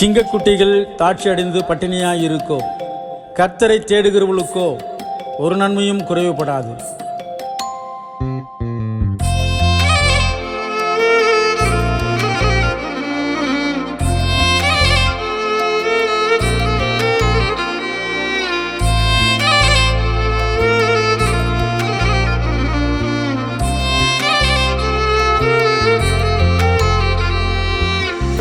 சிங்கக்குட்டிகள் தாட்சி அடைந்து பட்டினியாயிருக்கோ? கர்த்தரை தேடுகிறவளுக்கோ ஒரு நன்மையும் குறைவுபடாது.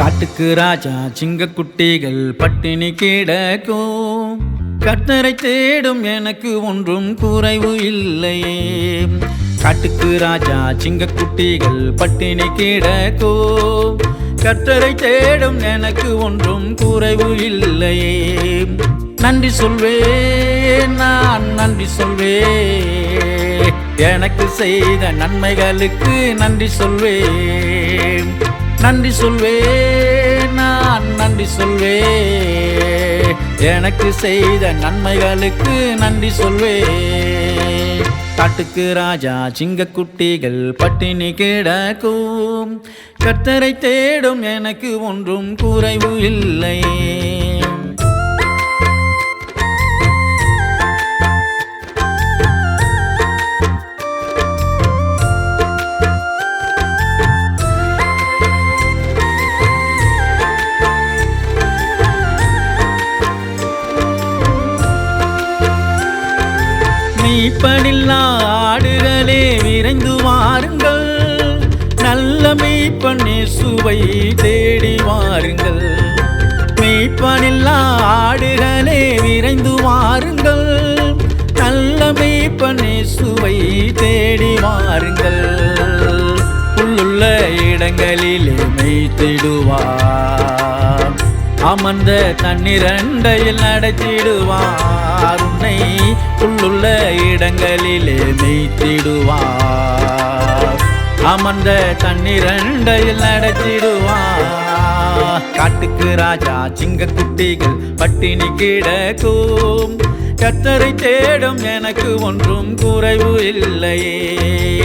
காட்டுக்கு ராஜா சிங்கக்குட்டிகள் பட்டினி கிடக்கும். கர்த்தரை தேடும் எனக்கு ஒன்றும் குறைவு இல்லையே காட்டுக்கு ராஜா சிங்கக்குட்டிகள் பட்டினி கிடக்கும். கர்த்தரை தேடும் எனக்கு ஒன்றும் குறைவு இல்லையே நன்றி சொல்வேன் நான் நன்றி சொல்வேன். எனக்கு செய்த நன்மைகளுக்கு நன்றி சொல்வேன். நன்றி சொல்வேன் நான் நன்றி சொல்வேன். எனக்கு செய்த நன்மைகளுக்கு நன்றி சொல்வேன். காட்டுக்கு ராஜா சிங்கக்குட்டிகள் பட்டினி கிடக்கும். கர்த்தரை தேடும் எனக்கு ஒன்றும் குறைவு இல்லை. மீட்பனில்லா ஆடுகளே விரைந்து வாருங்கள். நல்ல மீட்பன் சுவை தேடி வாருங்கள். மீட்பனில்லா ஆடுகளே விரைந்து வாருங்கள். நல்ல மீட்பன் சுவை தேடி வாருங்கள். உள்ளுள்ள இடங்களிலே மெய்த்திடுவார். அமர்ந்த தண்ணீரண்டையில் நடத்திடுவார். உன்னை உள்ளுள்ள இடங்களிலே மெய்த்திடுவார். அமர்ந்த தண்ணீரண்டையில் நடத்திடுவார். காட்டுக்கு ராஜா சிங்க குட்டிகள் பட்டினி கிடக்கும். கத்தரை தேடும் எனக்கு ஒன்றும் குறைவு இல்லையே.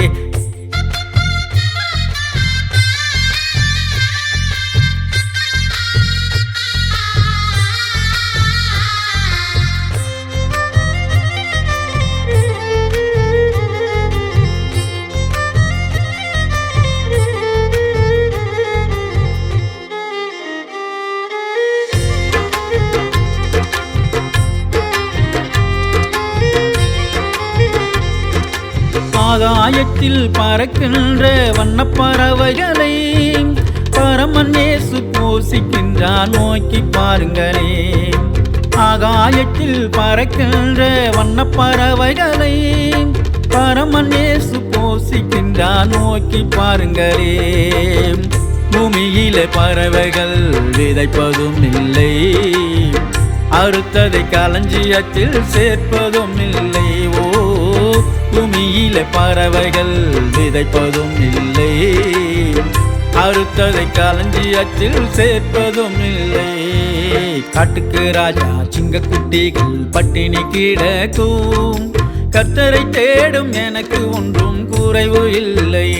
ஆகாயத்தில் பறக்கின்ற வண்ணப்பறவைகளை பரமன் இயேசு போசிக்கின்றார். நோக்கி பாருங்களே. ஆகாயத்தில் பறக்கின்ற வண்ணப்பறவைகளை பரமன் இயேசு போசிக்கின்றார். நோக்கி பாருங்களே. பூமியிலே பறவைகள் விதைப்பதும் இல்லை. அறுத்ததை களஞ்சியத்தில் சேர்ப்பதும் இல்லை. ஓ பூமியில பறவைகள் விதைப்பதும் இல்லை. அறுத்ததை களஞ்சியத்தில் சேர்ப்பதும் இல்லை. காட்டுக்கு ராஜா சிங்கக்குட்டிகள் பட்டினி கிடக்கும். கத்தரை தேடும் எனக்கு ஒன்றும் குறைவு இல்லை.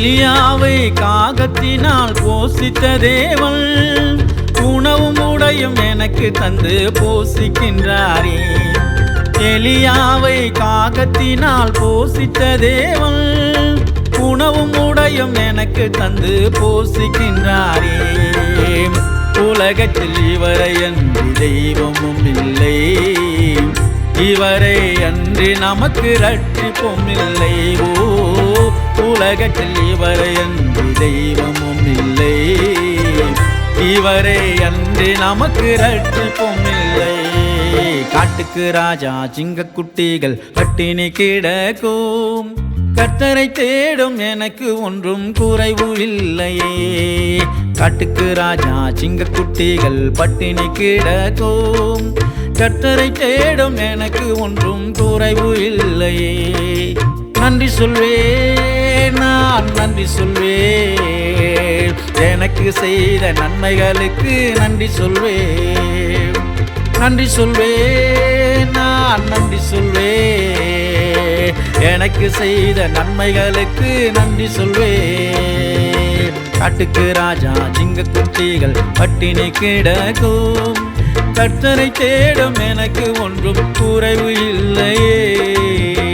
எலியாவை காகத்தினால் போசித்த தேவன் உணவும் உடையும் எனக்கு தந்து போசிக்கின்றாரே. எலியாவை காகத்தினால் போசித்த தேவன் உணவும் உடையும் எனக்கு தந்து போசிக்கின்றாரே. உலகத்தில் இவரை அன்றி தெய்வமும் இல்லை. இவரை அன்றி நமக்கு ரட்சிப்பும் இல்லை. ஓ உலகத்தில் இவரை அன்று தெய்வமும் இல்லை. இவரை அன்று நமக்கு ரட்சிப்பும் இல்லை. காட்டுக்கு ராஜா சிங்க குட்டிகள் பட்டினி கிடக்கும். கர்த்தரை தேடும் எனக்கு ஒன்றும் குறைவு இல்லையே காட்டுக்கு ராஜா சிங்க குட்டிகள் பட்டினி கிடக்கும். கர்த்தரை தேடும் எனக்கு ஒன்றும் குறைவு இல்லையே நன்றி சொல்வேன். நான் நன்றி சொல்வேன். எனக்கு செய்த நன்மைகளுக்கு நன்றி சொல்வேன். நன்றி சொல்வேன் நான் நன்றி சொல்வேன். எனக்கு செய்த நன்மைகளுக்கு நன்றி சொல்வேன். காட்டுக்கு ராஜா சிங்க குட்டிகள் பட்டினி கிடக்கும். கர்த்தரை தேடும் எனக்கு ஒன்றும் குறைவு இல்லையே.